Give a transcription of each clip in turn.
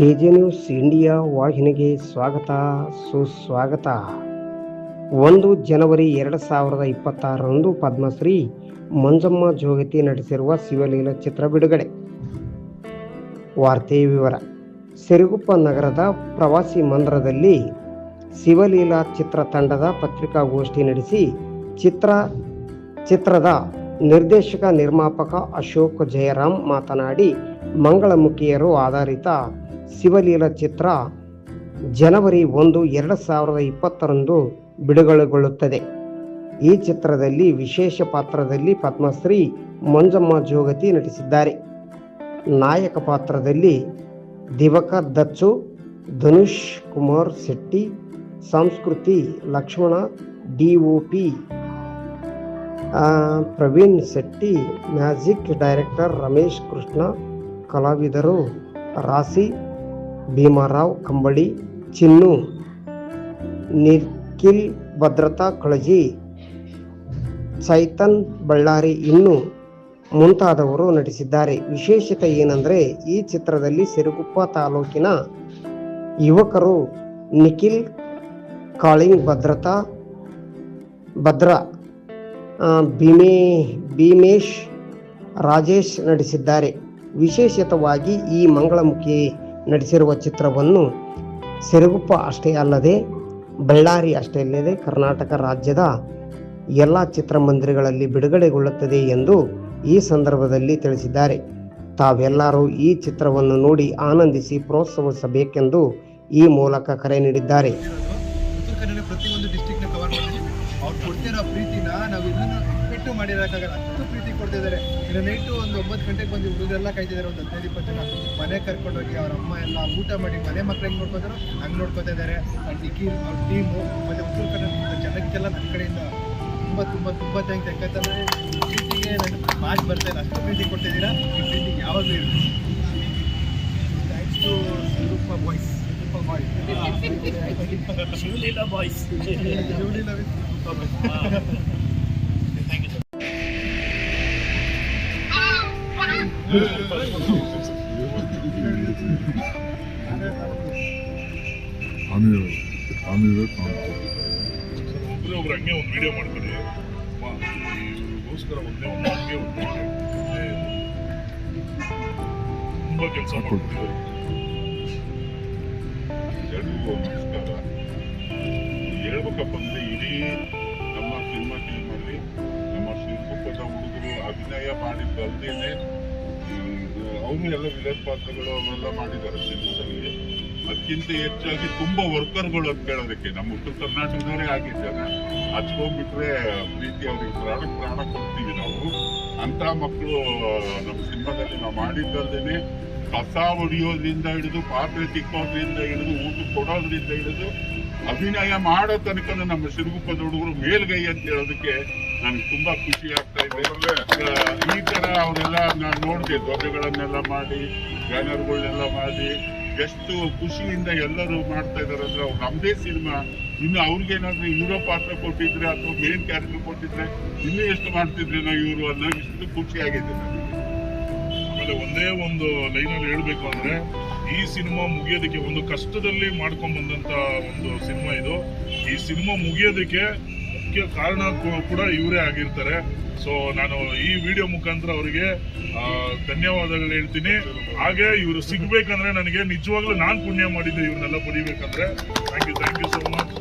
K J news India ವಾಹಿನಿಗೆ ಸ್ವಾಗತ, ಸುಸ್ವಾಗತ. ಒಂದು ಜನವರಿ ಎರಡು ಸಾವಿರದ ಇಪ್ಪತ್ತಾರರಂದು ಪದ್ಮಶ್ರೀ ಮಂಜಮ್ಮ ಜೋಗತಿ ನಟಿಸಿರುವ ಶಿವಲೀಲ ಚಿತ್ರ ಬಿಡುಗಡೆ. ವಾರ್ತೆ ವಿವರ. ಸಿರುಗುಪ್ಪ ನಗರದ ಪ್ರವಾಸಿ ಮಂದಿರದಲ್ಲಿ ಶಿವಲೀಲಾ ಚಿತ್ರ ತಂಡದ ಪತ್ರಿಕಾಗೋಷ್ಠಿ ನಡೆಸಿ ಚಿತ್ರ, ಚಿತ್ರದ ನಿರ್ದೇಶಕ ನಿರ್ಮಾಪಕ ಅಶೋಕ್ ಜಯರಾಮ್ ಮಾತನಾಡಿ, ಮಂಗಳಮುಖಿಯರು ಆಧಾರಿತ ಶಿವಲೀಲ ಚಿತ್ರ ಜನವರಿ ಒಂದು, ಎರಡು ಸಾವಿರದ ಇಪ್ಪತ್ತರಂದು ಬಿಡುಗಡೆಗೊಳ್ಳುತ್ತದೆ. ಈ ಚಿತ್ರದಲ್ಲಿ ವಿಶೇಷ ಪಾತ್ರದಲ್ಲಿ ಪದ್ಮಶ್ರೀ ಮಂಜಮ್ಮ ಜೋಗತಿ ನಟಿಸಿದ್ದಾರೆ. ನಾಯಕ ಪಾತ್ರದಲ್ಲಿ ದಿವಕರ್ Dachu Dhanush Kumar Shetty, Sanskriti Lakshmana, D O P Praveen Shetty, magic director Ramesh Krishna, ಕಲಾವಿದರು ರಾಸಿ ಭೀಮಾರಾವ್ ಕಂಬಳಿ, ಚಿನ್ನು, ನಿಖಿಲ್, ಭದ್ರತಾ ಕಳಜಿ, ಚೈತನ್ ಬಳ್ಳಾರಿ ಇನ್ನು ಮುಂತಾದವರು ನಟಿಸಿದ್ದಾರೆ. ವಿಶೇಷತೆ ಏನಂದರೆ, ಈ ಚಿತ್ರದಲ್ಲಿ ಸಿರುಗುಪ್ಪ ತಾಲೂಕಿನ ಯುವಕರು ನಿಖಿಲ್, ಕಾಳಿಂಗ್, ಭದ್ರತಾ, ಭದ್ರ ಭೀಮೇ, ಭೀಮೇಶ್, ರಾಜೇಶ್ ನಟಿಸಿದ್ದಾರೆ. ವಿಶೇಷತವಾಗಿ ಈ ಮಂಗಳಮುಖಿ ನಟಿಸಿರುವ ಚಿತ್ರವನ್ನು ಸಿರುಗುಪ್ಪ ಅಷ್ಟೇ ಅಲ್ಲದೆ ಬಳ್ಳಾರಿ ಅಷ್ಟೇ ಅಲ್ಲದೆ ಕರ್ನಾಟಕ ರಾಜ್ಯದ ಎಲ್ಲ ಚಿತ್ರಮಂದಿರಗಳಲ್ಲಿ ಬಿಡುಗಡೆಗೊಳ್ಳುತ್ತದೆ ಎಂದು ಈ ಸಂದರ್ಭದಲ್ಲಿ ತಿಳಿಸಿದ್ದಾರೆ. ತಾವೆಲ್ಲರೂ ಈ ಚಿತ್ರವನ್ನು ನೋಡಿ ಆನಂದಿಸಿ ಪ್ರೋತ್ಸಾಹಿಸಬೇಕೆಂದು ಈ ಮೂಲಕ ಕರೆ ನೀಡಿದ್ದಾರೆ. ಪ್ರತಿಯೊಂದು ಡಿಸ್ಟಿಕ್ನ ಕವರ್ ಮಾಡಿ ಅವ್ರು ಕೊಡ್ತಿರೋ ಪ್ರೀತಿನ ನಾವು ಇನ್ನೂ ಎಕ್ಸ್ಪೆಕ್ಟು ಮಾಡಿರೋಕ್ಕಾಗಲ್ಲ ಅಷ್ಟು ಪ್ರೀತಿ ಕೊಡ್ತಿದ್ದಾರೆ. ಇನ್ನು ನೈಟು ಒಂದು ಒಂಬತ್ತು ಗಂಟೆಗೆ ಬಂದು ಹುಡುಗರೆಲ್ಲ ಕಾಯ್ತಿದ್ದಾರೆ ಒಂದು ಹದಿನೈದು ಇಪ್ಪತ್ತು ಜನ. ಮನೆ ಕರ್ಕೊಂಡೋಗಿ ಅವ್ರ ಅಮ್ಮ ಎಲ್ಲ ಊಟ ಮಾಡಿ ಮನೆ ಮಕ್ಳು ಹೆಂಗೆ ನೋಡ್ಕೋತಾರೋ ಹಂಗೆ ನೋಡ್ಕೋತಾ ಇದ್ದಾರೆ. ಡಿಕ್ಕಿ ಅವ್ರ ಟೀಮು ಮತ್ತು ಉತ್ತರ ಕನ್ನಡ ಜನಕ್ಕೆಲ್ಲ ನನ್ನ ಕಡೆಯಿಂದ ತುಂಬ ತುಂಬ ತುಂಬ ಥ್ಯಾಂಕ್ಸ್ ಯಾಕಂತಂದರೆ ಪ್ರೀತಿಗೆ ನನ್ನ ಮಾತು ಬರ್ತಾ ಇಲ್ಲ ಅಷ್ಟು ಪ್ರೀತಿ ಕೊಡ್ತಿದ್ದೀರಾ? ಈ ಪ್ರೀತಿಗೆ ಯಾವಾಗಲೂ ಇರಲಿ. Thanks to Sirupa boys Shivaleela boys Shivaleela boys with Sirupa boys ಆಮೇಲೆ ಆಮೇಲೆ ಒಬ್ಬರೇ ಒಬ್ರು ಹಂಗೆ ಒಂದು ವಿಡಿಯೋ ಮಾಡ್ತಾರೆ ಇವ್ರಿಗೋಸ್ಕರ ಒಂದೇ ಒಂದು ಹಂಗೆ ಒಂದು ತುಂಬ ಕೆಲಸ ಮಾಡ್ಕೊಡ್ತೀವಿ ಹುಡುಗರು ಮಾಡಿ ಬಂದಿದೆ ಅವನು ಎಲ್ಲ ವಿಲೇಜ್ ಪಾತ್ರಗಳು ಅವೆಲ್ಲ ಮಾಡಿದ್ದಾರೆ ಸಿನಿಮಾದಲ್ಲಿ ಅದಕ್ಕಿಂತ ಹೆಚ್ಚಾಗಿ ತುಂಬಾ ವರ್ಕರ್ಗಳು ಅಂತ ಕೇಳೋದಕ್ಕೆ ನಮ್ಮ ಉತ್ತರ ಕರ್ನಾಟಕದವರೇ ಆಗಿದ್ದಾರೆ. ಹೋಗ್ಬಿಟ್ರೆ ಪ್ರೀತಿ ಅವ್ರಿಗೆ ಪ್ರಾಣ ಪ್ರಾಣ ಕೊಡ್ತೀವಿ ನಾವು. ಅಂತ ಮಕ್ಕಳು ನಮ್ಮ ಸಿನಿಮಾದಲ್ಲಿ ನಾವು ಮಾಡಿದ್ದಲ್ದೇನೆ ಕಸ ಹೊಡಿಯೋದ್ರಿಂದ ಹಿಡಿದು, ಪಾತ್ರೆ ತಿಕ್ಕೋದ್ರಿಂದ ಹಿಡಿದು, ಊಟ ಕೊಡೋದ್ರಿಂದ ಹಿಡಿದು, ಅಭಿನಯ ಮಾಡೋ ತನಕ ನಮ್ಮ ಸಿರುಗುಪ್ಪದ ಹುಡುಗರು ಮೇಲ್ಗೈ ಅಂತ ಹೇಳೋದಕ್ಕೆ ನನಗೆ ತುಂಬಾ ಖುಷಿ ಆಗ್ತಾ ಇದೆ. ಈ ತರ ಅವರೆಲ್ಲ ನಾನು ನೋಡಿದೆ ಧ್ವಜಗಳನ್ನೆಲ್ಲ ಮಾಡಿ ಬ್ಯಾನರ್ಗಳನ್ನೆಲ್ಲ ಮಾಡಿ, ಎಷ್ಟು ಖುಷಿಯಿಂದ ಎಲ್ಲರೂ ಮಾಡ್ತಾ ಇದಾರೆ ಅಂದ್ರೆ ಅವ್ರು ನಮ್ದೇ ಸಿನಿಮಾ. ಇನ್ನು ಅವ್ರಿಗೇನಾದ್ರೂ ಹೀರೋ ಪಾತ್ರ ಕೊಟ್ಟಿದ್ರೆ ಅಥವಾ ಮೇನ್ ಕ್ಯಾರೆಕ್ಟರ್ ಕೊಟ್ಟಿದ್ರೆ ಇನ್ನೂ ಎಷ್ಟು ಮಾಡ್ತಿದ್ರೇನೋ ಇವರು ಅನ್ನೋ ಇಷ್ಟು ಖುಷಿ ಆಗಿದೆ ಆಮೇಲೆ ಒಂದೇ ಒಂದು ಲೈನಲ್ಲಿ ಹೇಳಬೇಕು ಅಂದ್ರೆ, ಈ ಸಿನಿಮಾ ಮುಗಿಯೋದಕ್ಕೆ ಒಂದು ಕಷ್ಟದಲ್ಲಿ ಮಾಡ್ಕೊಂಡ್ ಬಂದಂತ ಒಂದು ಸಿನಿಮಾ ಇದು. ಈ ಸಿನಿಮಾ ಮುಗಿಯೋದಕ್ಕೆ ಮುಖ್ಯ ಕಾರಣ ಕೂಡ ಇವರೇ ಆಗಿರ್ತಾರೆ. ಸೊ ನಾನು ಈ ವಿಡಿಯೋ ಮುಖಾಂತರ ಅವರಿಗೆ ಧನ್ಯವಾದಗಳು ಹೇಳ್ತೀನಿ. ಹಾಗೆ ಇವರು ಸಿಗ್ಬೇಕಂದ್ರೆ ನನಗೆ ನಿಜವಾಗ್ಲೂ ನಾನು ಪುಣ್ಯ ಮಾಡಿದ್ದೆ ಇವ್ರನ್ನೆಲ್ಲ ಪಡಿಬೇಕಂದ್ರೆ thank you thank you so much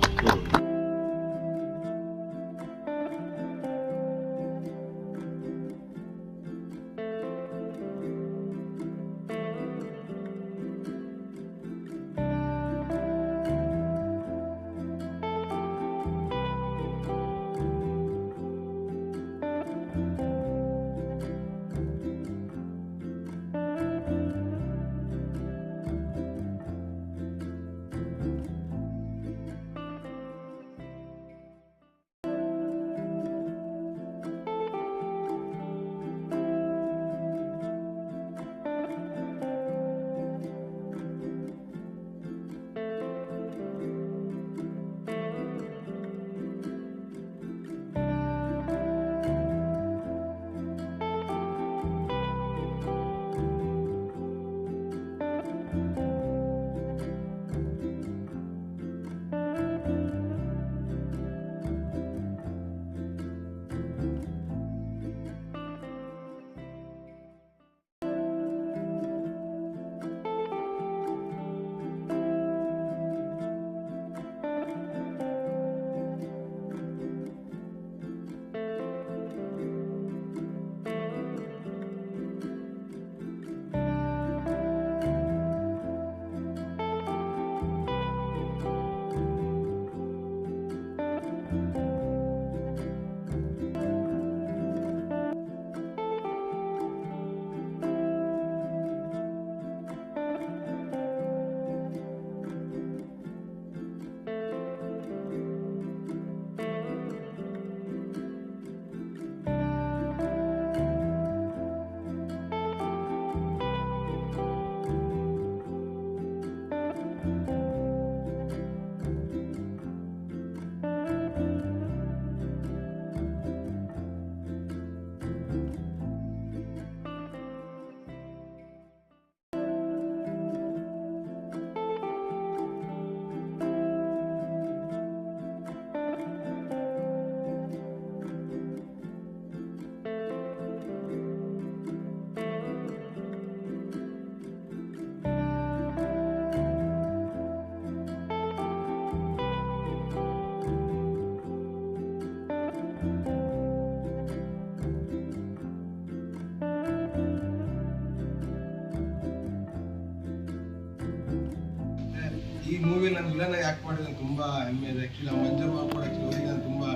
ನಾನು ವಿಲನ್ ಆಗಿ ಮಾಡಿದ್ರೆ ತುಂಬಾ ಹೆಮ್ಮೆ ಇದೆ. ಆಕ್ಚುಲಿ ಬಾಬು ಕೂಡ ಆ್ಯಕ್ಚುಲಿ ನಾನು ತುಂಬಾ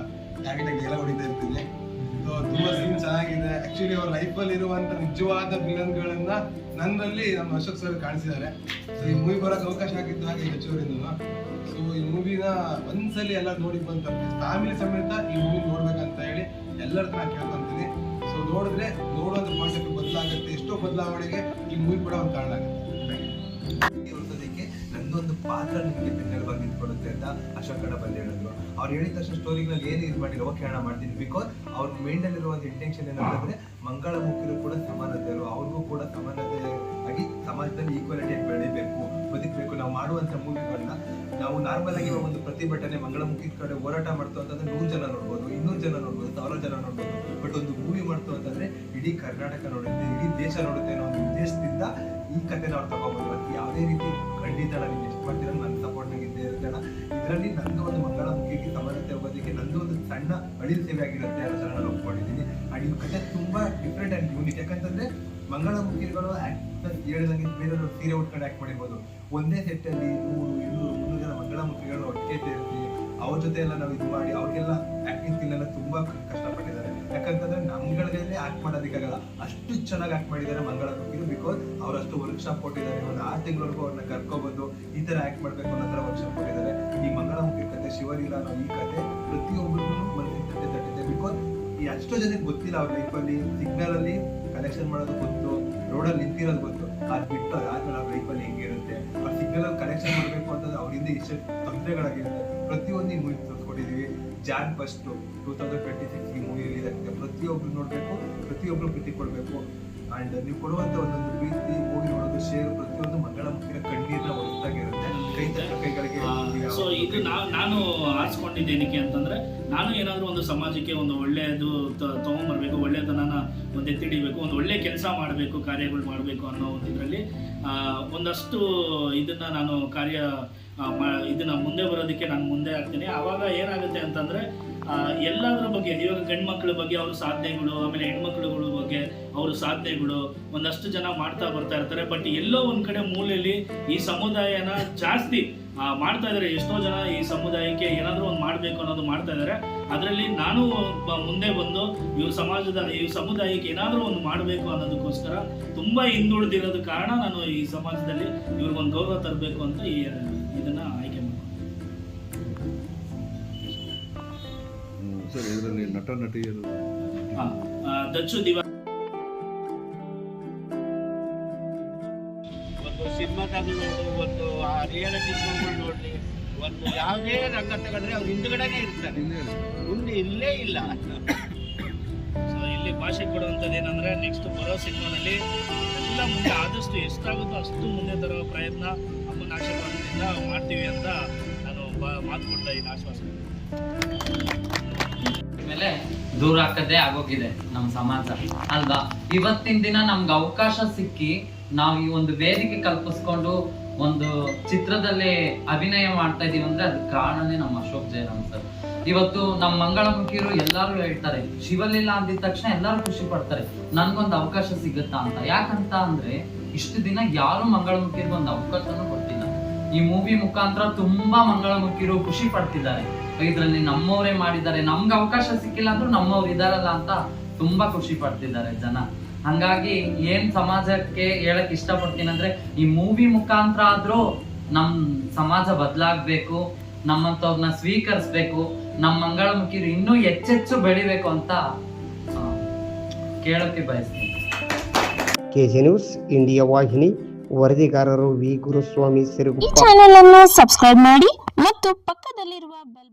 ಟಾರ್ಗೆಟ್ ಆಗಿ ಎಲ್ಲ ಹೊಡಿತಾ ಇರ್ತೀನಿ. So, ತುಂಬಾ ಸೀನ್ ಚೆನ್ನಾಗಿದೆ. ಆ್ಯಕ್ಚುಲಿ ಅವ್ರ ಲೈಫಲ್ಲಿ ಇರುವಂತ ನಿಜವಾದ ವಿಲನ್ಗಳನ್ನ ನನ್ನಲ್ಲಿ ನಮ್ಮ ಅಶೋಕ್ ಸರ್ ಕಾಣಿಸಿದ್ದಾರೆ ಸೊ ಈ ಮೂವಿ ಬರೋಕೆ ಅವಕಾಶ ಆಗಿದ್ದು ಹಾಗೆ ಹೆಚ್ಚುವರಿಂದ ಸೊ ಈ ಮೂವಿನ ಒಂದ್ಸಲಿ ಎಲ್ಲ ನೋಡಿ ಬಂತ ಫ್ಯಾಮಿಲಿ ಸಮೇತ ಈ ಮೂವಿ ನೋಡ್ಬೇಕಂತ ಹೇಳಿ ಎಲ್ಲರ ಹತ್ರ ಕೇಳ್ಕೊಂತೀನಿ. ಸೊ ನೋಡಿದ್ರೆ ನೋಡೋದ್ರ ಕಾನ್ಸೆಪ್ಟ್ ಬದಲಾಗುತ್ತೆ. ಎಷ್ಟೋ ಬದಲಾವಣೆಗೆ ಈ ಮೂವಿ ಕೂಡ ಒಂದು ಕಾರಣ ಆಗುತ್ತೆ. ನಂದೊಂದು ಪಾತ್ರ ನಿಮಗೆ ಬೆನ್ನೆಲುಬಾಗಿ ನಿಂತ್ಕೊಡುತ್ತೆ ಅಂತ ಅಶೋಕ್ ಕಣ ಬಂದು ಹೇಳಿದ್ರು. ಅವ್ರು ಹೇಳಿದ ತಕ್ಷಣ ಸ್ಟೋರಿಗಳಲ್ಲಿ ಏನು ಇದು ಮಾಡಿರೋ ಓಕೆ ಹಣ ಮಾಡ್ತೀನಿ ಬಿಕಾಸ್ ಅವ್ರ ಮೈಂಡಲ್ಲಿ ಒಂದು ಇಂಟೆನ್ಷನ್ ಏನಂತಂದ್ರೆ ಮಂಗಳಮುಖಿರು ಕೂಡ ಸಮಾನತೆಯರು ಅವ್ರಿಗೂ ಕೂಡ ಸಮಾನತೆ ಆಗಿ ಸಮಾಜದಲ್ಲಿ ಈಕ್ವಾಲಿಟಿ ಬೆಳಿಬೇಕು ಬದುಕಬೇಕು. ನಾವು ಮಾಡುವಂತ ಮೂವಿಗಳನ್ನ ನಾವು ನಾರ್ಮಲ್ ಆಗಿ ಒಂದು ಪ್ರತಿಭಟನೆ ಮಂಗಳಮುಖಿ ಕಡೆ ಹೋರಾಟ ಮಾಡ್ತು ಅಂತಂದ್ರೆ ನೂರು ಜನ ನೋಡ್ಬೋದು, ಇನ್ನೂರು ಜನ ನೋಡ್ಬೋದು ಸಾವಿರ ಜನ ನೋಡ್ಬೋದು. ಬಟ್ ಒಂದು ಮೂವಿ ಮಾಡ್ತು ಅಂತಂದ್ರೆ ಇಡೀ ಕರ್ನಾಟಕ ನೋಡುತ್ತೆ, ಇಡೀ ದೇಶ ನೋಡುತ್ತೆ ಅನ್ನೋ ಒಂದು ಉದ್ದೇಶದಿಂದ ಈ ಕಥೆನ ಅವ್ರು ತಗೋಬೋದು ಅದಕ್ಕೆ ಯಾವುದೇ ರೀತಿ ಖಂಡಿತ ನಾನು ಎಷ್ಟು ಮಾಡ್ತೀರ ನನ್ನ ಸಪೋರ್ಟ್ ನಂಗೆ ಇದ್ದೇ ಇದರಲ್ಲಿ ನಂದು ಒಂದು ಮಂಗಳಮುಖಿಗೆ ಸಮಾನತೆ ಹೋಗೋದಕ್ಕೆ ನಂದು ಒಂದು ಸಣ್ಣ ಅಳಿಲ್ ಸೇವೆ ಆಗಿರುತ್ತೆ ಅಂತ ನಾನು ಒಪ್ಕೊಂಡಿದ್ದೀನಿ. ಅಂಡ್ ಈ ಕಥೆ ತುಂಬಾ ಡಿಫ್ರೆಂಟ್ ಆ್ಯಂಡ್ ಯೂನಿಕ್ ಯಾಕಂತಂದ್ರೆ ಮಂಗಳಮುಖಿಗಳು ಆ್ಯಕ್ಟ್ ಹೇಳಿದಂಗೆ ಬೇರೆ ಸೀರೆ ಉಟ್ಕೊಂಡು ಆಕ್ಟ್ ಮಾಡಿರ್ಬೋದು. ಒಂದೇ ಸೆಟ್ ಅಲ್ಲಿ ನೂರು, ಇನ್ನೂರು ಮಂಗಳಮುಖಿಗಳು ಒಟ್ಟಿಗೆ ಸೇರಿಸಿ, ಅವ್ರ ಜೊತೆ ಎಲ್ಲ ನಾವು ಇದು ಮಾಡಿ, ಅವ್ರಿಗೆಲ್ಲ ಆಕ್ಟಿಂಗ್ ಸ್ಕಿಲ್ ಎಲ್ಲ ತುಂಬಾ ಕಷ್ಟಪಟ್ಟಿದ್ದಾರೆ. ಯಾಕಂತಂದ್ರೆ ನಮ್ಗಳಿಗೆ ಆಕ್ಟ್ ಮಾಡೋದಕ್ಕಾಗಲ್ಲ ಅಷ್ಟು ಚೆನ್ನಾಗಿ ಆಕ್ಟ್ ಮಾಡಿದ್ದಾರೆ ಮಂಗಳಮುಖಿರು ಬಿಕಾಸ್ ಅವ್ರು ಅಷ್ಟು ವರ್ಕ್ಶಾಪ್ ಕೊಟ್ಟಿದ್ದಾರೆ ಒಂದು ಆರು ತಿಂಗಳವರೆಗೂ ಅವ್ರನ್ನ ಕರ್ಕೊಬಂದು ಈ ತರ ಆಕ್ಟ್ ಮಾಡ್ಬೇಕು ಅನ್ನೋ ತರ ವರ್ಕ್ಶಾಪ್ ಕೊಟ್ಟಿದ್ದಾರೆ. ಈ ಮಂಗಳಮುಖಿ ಕತೆ, ಶಿವಲೀಲಾ ಅನ್ನೋ ಈ ಕತೆ ಪ್ರತಿಯೊಬ್ಬರಿಗೂ ಮನಸ್ಸಿನ ತಟ್ಟೆ ತಟ್ಟಿದೆ. ಬಿಕಾಸ್ ಈ ಅಷ್ಟೋ ಜನಕ್ಕೆ ಗೊತ್ತಿಲ್ಲ ಅವ್ರ ಲೈಫಲ್ಲಿ ಸಿಗ್ನಲ್ ಅಲ್ಲಿ ಕಲೆಕ್ಷನ್ ಮಾಡೋದು ಗೊತ್ತು ರೋಡಲ್ಲಿ ನಿಂತಿರೋದು ಗೊತ್ತು. ಅದ್ ಬಿಟ್ಟು ಅದಾದ್ಮೇಲೆ ಆ ಲೈಫಲ್ಲಿ ಹೆಂಗಿರುತ್ತೆ? ಆ ಸಿಗ್ನಲ್ ಕನೆಕ್ಷನ್ ಮಾಡಬೇಕು ಅಂತಂದ್ರೆ ಅವರಿಂದ ಇಷ್ಟು ತೊಂದರೆಗಳಾಗಿರುತ್ತೆ. ಪ್ರತಿಯೊಂದು movie ತೋರಿಸ್ಕೊಂಡಿದ್ದೀವಿ Jan first two thousand twenty six ಈ ಮೂವಿ ರಿಲೀಸ್ ಆಗಿದೆ ಪ್ರತಿಯೊಬ್ರು ನೋಡಬೇಕು, ಪ್ರತಿಯೊಬ್ರು ಪ್ರೀತಿ ಕೊಡ್ಬೇಕು. ಅಂಡ್ ನೀವು ಕೊಡುವಂತ ಒಂದೊಂದು ಪ್ರೀತಿ ಮೂವಿ ನೋಡೋದು ಶೇರ್ ಪ್ರತಿಯೊಂದು ಮಂಗಳ ಮುಖಿನ ಕಣ್ಣೀರ್ನ ಒಳತಾಗಿರುತ್ತೆ ಕೈ ತಕ್ಕ ಕೈಗಳಿಗೆ ಸೊ ಇದು ನಾವು ನಾನು ಆರಿಸ್ಕೊಂಡಿದ್ದೇನಕ್ಕೆ ಅಂತಂದ್ರೆ ನಾನು ಏನಾದರೂ ಒಂದು ಸಮಾಜಕ್ಕೆ ಒಂದು ಒಳ್ಳೆಯದು ತಗೊಂಬರ್ಬೇಕು ಒಳ್ಳೆಯದನ್ನ ಒಂದು ಎತ್ತಿಡಿಬೇಕು ಒಂದು ಒಳ್ಳೆ ಕೆಲಸ ಮಾಡಬೇಕು ಕಾರ್ಯಗಳು ಮಾಡಬೇಕು ಅನ್ನೋ ಒಂದು ಇದರಲ್ಲಿ ಒಂದಷ್ಟು ಇದನ್ನ ನಾನು ಕಾರ್ಯ ಇದನ್ನ ಮುಂದೆ ಬರೋದಕ್ಕೆ ನಾನು ಮುಂದೆ ಆಗ್ತೀನಿ. ಆವಾಗ ಏನಾಗುತ್ತೆ ಅಂತಂದ್ರೆ ಎಲ್ಲದರ ಬಗ್ಗೆ, ಇವಾಗ ಗಂಡು ಮಕ್ಕಳ ಬಗ್ಗೆ ಅವ್ರ ಸಾಧನೆಗಳು ಆಮೇಲೆ ಹೆಣ್ಮಕ್ಳುಗಳ ಬಗ್ಗೆ ಅವ್ರ ಸಾಧನೆಗಳು ಒಂದಷ್ಟು ಜನ ಮಾಡ್ತಾ ಬರ್ತಾ ಇರ್ತಾರೆ. ಬಟ್ ಎಲ್ಲೋ ಒಂದು ಕಡೆ ಮೂಲೆಯಲ್ಲಿ ಈ ಸಮುದಾಯನ ಜಾಸ್ತಿ ಮಾಡ್ತಾ ಇದ್ದಾರೆ ಎಷ್ಟೋ ಜನ ಈ ಸಮುದಾಯಕ್ಕೆ ಏನಾದರೂ ಒಂದು ಮಾಡಬೇಕು ಅನ್ನೋದು ಮಾಡ್ತಾ ಇದ್ದಾರೆ ಅದರಲ್ಲಿ ನಾನು ಮುಂದೆ ಬಂದು ಇವ್ರ ಸಮಾಜದ, ಈ ಸಮುದಾಯಕ್ಕೆ ಏನಾದರೂ ಒಂದು ಮಾಡಬೇಕು ಅನ್ನೋದಕ್ಕೋಸ್ಕರ ತುಂಬ ಹಿಂದುಳಿದಿರೋದ ಕಾರಣ ನಾನು ಈ ಸಮಾಜದಲ್ಲಿ ಇವ್ರಿಗೊಂದು ಗೌರವ ತರಬೇಕು ಅಂತ ಈ ಸರ್ ನಟ ನಟಿಯರು ದಚ್ಚು ದಿವ ಒಂದು ಸಿನಿಮಾದಾಗ ನೋಡು ಒಂದು ರಿಯಾಲಿಟಿ ಶೋಗಳು ನೋಡ್ಲಿ ಒಂದು ಯಾವುದೇ ರಂಗ ತಗೊಂಡ್ರೆ ಅವ್ರು ಹಿಂದ್ಗಡೆನೆ ಇರ್ತಾರೆ. ಮುಂದೆ ಇಲ್ಲೇ ಇಲ್ಲ. ಸೊ ಇಲ್ಲಿ ಭಾಷೆ ಕೊಡುವಂಥದ್ದು ಏನಂದ್ರೆ ನೆಕ್ಸ್ಟ್ ಬರೋ ಸಿನಿಮಾದಲ್ಲಿ ಎಲ್ಲ ಮುಂದೆ ಆದಷ್ಟು ಎಷ್ಟಾಗುತ್ತೋ ಅಷ್ಟು ಮುಂದೆ ತರೋ ಪ್ರಯತ್ನ ಅಮ್ಮನ ಆಶೀರ್ವಾದದಿಂದ ಮಾಡ್ತೀವಿ ಅಂತ ನಾನು ಮಾತು ಕೊಡ್ತಾ ಇದ್ದೀನಿ ಆಶ್ವಾಸನೆ. ಮೇಲೆ ದೂರ ಹಾಕದೇ ಆಗೋಗಿದೆ ನಮ್ಮ ಸಮಾಜ. ಅಲ್ವಾ? ಇವತ್ತಿನ ದಿನ ನಮ್ಗೆ ಅವಕಾಶ ಸಿಕ್ಕಿ ನಾವು ಈ ಒಂದು ವೇದಿಕೆ ಕಲ್ಪಿಸ್ಕೊಂಡು ಒಂದು ಚಿತ್ರದಲ್ಲಿ ಅಭಿನಯ ಮಾಡ್ತಾ ಇದೀವಿ ಅಂದ್ರೆ ಅದಕ್ಕೆ ಕಾರಣನೇ ನಮ್ಮ ಅಶೋಕ್ ಜಯರಾಮ್ ಸರ್. ಇವತ್ತು ನಮ್ಮ ಮಂಗಳಮುಖಿಯರು ಎಲ್ಲಾರು ಹೇಳ್ತಾರೆ, ಶಿವಲೀಲಾ ಅಂದಿದ ತಕ್ಷಣ ಎಲ್ಲಾರು ಖುಷಿ ಪಡ್ತಾರೆ, ನನ್ಗೊಂದು ಅವಕಾಶ ಸಿಗುತ್ತಾ ಅಂತ. ಯಾಕಂತ ಅಂದ್ರೆ ಇಷ್ಟು ದಿನ ಯಾರು ಮಂಗಳಮುಖಿಯರಿಗೆ ಒಂದು ಅವಕಾಶನೂ ಕೊಟ್ಟಿಲ್ಲ. ಈ ಮೂವಿ ಮುಖಾಂತರ ತುಂಬಾ ಮಂಗಳಮುಖಿಯರು ಖುಷಿ ಪಡ್ತಿದ್ದಾರೆ. ಇದ್ರಲ್ಲಿ ನಮ್ಮವರೇ ಮಾಡಿದ್ದಾರೆ. ನಮ್ಗೆ ಅವಕಾಶ ಸಿಕ್ಕಿಲ್ಲ ಅಂದ್ರೂ ನಮ್ಮವ್ರು ಇದಾರಲ್ಲ ಅಂತ ತುಂಬಾ ಖುಷಿ ಪಡ್ತಿದ್ದಾರೆ ಜನ. ಹಂಗಾಗಿ ಏನ್ ಸಮಾಜಕ್ಕೆ ಹೇಳಕ್ ಇಷ್ಟಪಡ್ತೀನಿ ಅಂದ್ರೆ ಈ ಮೂವಿ ಮುಖಾಂತರ ಆದ್ರೂ ನಮ್ ಸಮಾಜ ಬದಲಾಗ್ಬೇಕು ನಮ್ಮಂತವ್ರನ್ನ ಸ್ವೀಕರಿಸ್ಬೇಕು ನಮ್ಮ ಮಂಗಳಮುಖಿರು ಇನ್ನೂ ಹೆಚ್ಚೆಚ್ಚು ಬೆಳಿಬೇಕು ಅಂತ ಕೇಳಕ್ಕೆ ಕೇಳೋಕೆ ಬಯಸ್ತೀನಿ. ಕೆಜಿ ನ್ಯೂಸ್ ಇಂಡಿಯಾ ವಾಹಿನಿ ವರದಿಗಾರರು ವಿ ಗುರುಸ್ವಾಮಿ ಈ ಸಿರುಗುಪ್ಪ ಚಾನೆಲ್ ಅನ್ನು ಸಬ್ಸ್ಕ್ರೈಬ್ ಮಾಡಿ ಮತ್ತು ಪಕ್ಕದಲ್ಲಿರುವ ಬೆಲ್